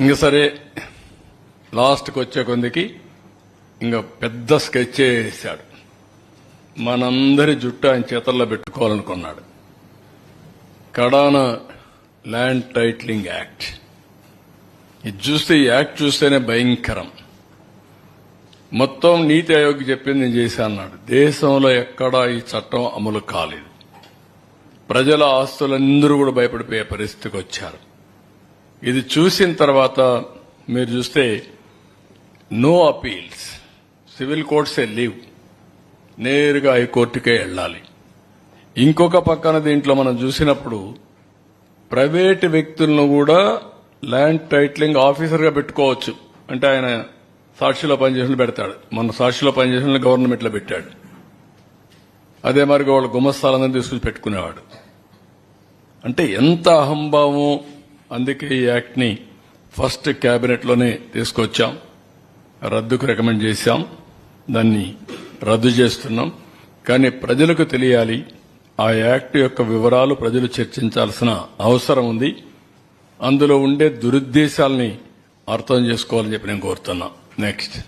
ఇంక సరే లాస్ట్కి వచ్చే కొందికి ఇంకా పెద్ద స్కెచ్ వేసాడు. మనందరి జుట్టు ఆయన చేతల్లో పెట్టుకోవాలనుకున్నాడు. కడాన ల్యాండ్ టైట్లింగ్ యాక్ట్. ఇది చూస్తే ఈ యాక్ట్ చూస్తేనే భయంకరం. మొత్తం నీతి ఆయోగ్ చెప్పింది నేను చేశా అన్నాడు. దేశంలో ఎక్కడా ఈ చట్టం అమలు కాలేదు. ప్రజల ఆస్తులందరూ కూడా భయపడిపోయే పరిస్థితికి వచ్చారు. ఇది చూసిన తర్వాత మీరు చూస్తే నో అపీల్స్. సివిల్ కోర్ట్సే లీవ్. నేరుగా హైకోర్టుకే వెళ్ళాలి. ఇంకొక పక్కన దీంట్లో మనం చూసినప్పుడు ప్రైవేటు వ్యక్తులను కూడా ల్యాండ్ టైటిలింగ్ ఆఫీసర్గా పెట్టుకోవచ్చు. అంటే ఆయన సాక్షిలో పనిచేసిన పెడతాడు. మన సాక్షిలో పనిచేసిన గవర్నమెంట్లో పెట్టాడు. అదే మరి వాళ్ళ గుమస్థాలందరినీ తీసుకుని పెట్టుకునేవాడు. అంటే ఎంత అహంభావం అందుకే ఈ యాక్ట్ని ఫస్ట్ క్యాబినెట్లోనే తీసుకొచ్చాం. రద్దుకు రికమెండ్ చేశాం. దాన్ని రద్దు చేస్తున్నాం. కానీ ప్రజలకు తెలియాలి ఆ యాక్ట్ యొక్క వివరాలు ప్రజలు చర్చించాల్సిన అవసరం ఉంది. అందులో ఉండే దురుద్దేశాల్ని అర్థం చేసుకోవాలని చెప్పి నేను కోరుతున్నా. నెక్స్ట్.